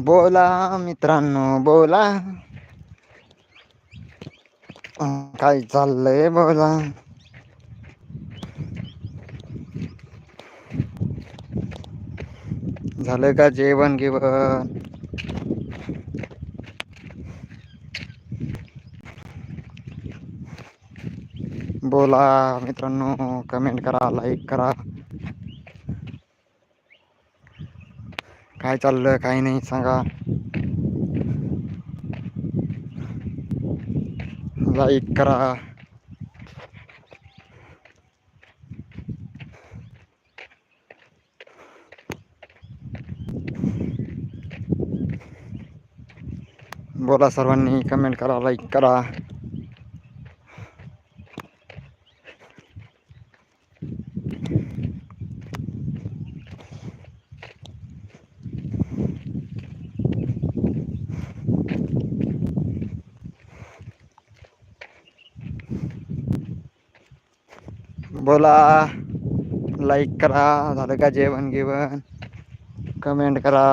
बोला मित्रांनो बोला. काय चाललंय बोला. झालं का जेवण गिवण? बोला मित्रांनो कमेंट करा लाईक करा. काय चाललं काही नाही सांगा. लाईक करा. बोला सर्वांनी कमेंट करा लाईक करा. बोला. लाईक करा. झालं का जेवण घेवण कमेंट करा.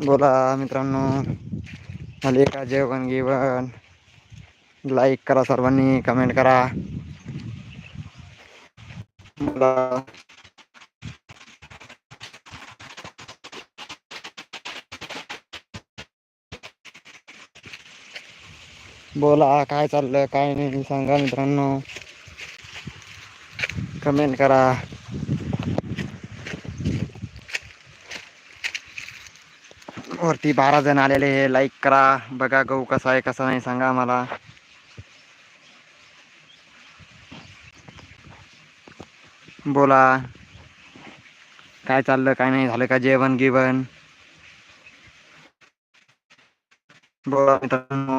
बोला मित्रांनो. झाले का जेवण घेवण लाईक करा सर्वांनी. कमेंट करा. बोला. बोला काय चाललं काय नाही सांगा मित्रांनो. कमेंट करा. वरती बारा जण आलेले हे लाईक करा. बघा गहू कसा आहे कसा नाही सांगा मला बोला. काय चाललं काय नाही झालं का जेवण गिवण? बोला मित्रांनो.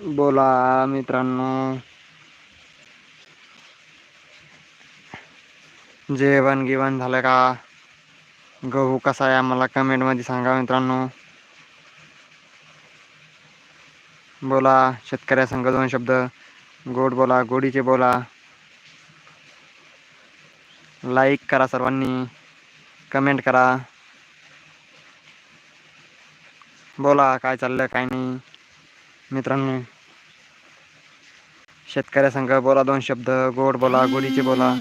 बोला मित्रांनो. जेवण गिवण झालं का? गहू कसा आहे आम्हाला कमेंटमध्ये सांगा मित्रांनो. बोला शेतकऱ्या संघ दोन शब्द. गोड बोला गोडीचे बोला. लाईक करा सर्वांनी. कमेंट करा. बोला काय चाललं काय नाही. मित्रांनो शेतकऱ्या संघ बोला दोन शब्द गोड बोला गोडीचे बोला.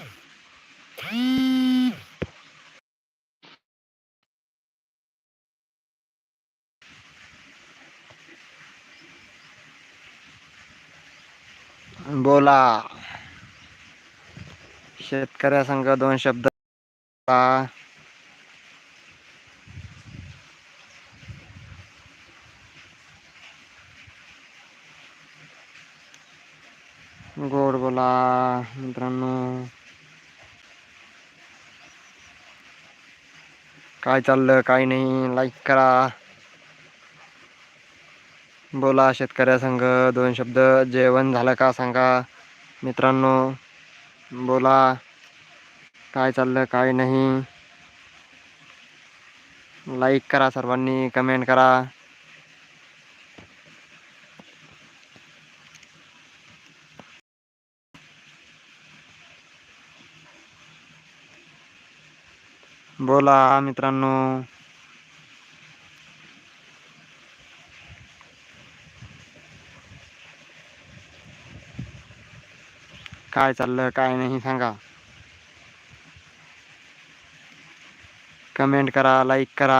बोला. शेतकऱ्या संघ दोन शब्द गोड बोला मित्रांनो. काय चाललं काय नाही लाईक करा. बोला शेतकऱ्या संघ दोन शब्द. जेवण झालं का सांगा मित्रांनो. बोला. काय चाललं काय नाही. लाईक करा सर्वांनी कमेंट करा. बोला मित्रांनो. काय चाललं काय नाही सांगा. कमेंट करा लाईक करा.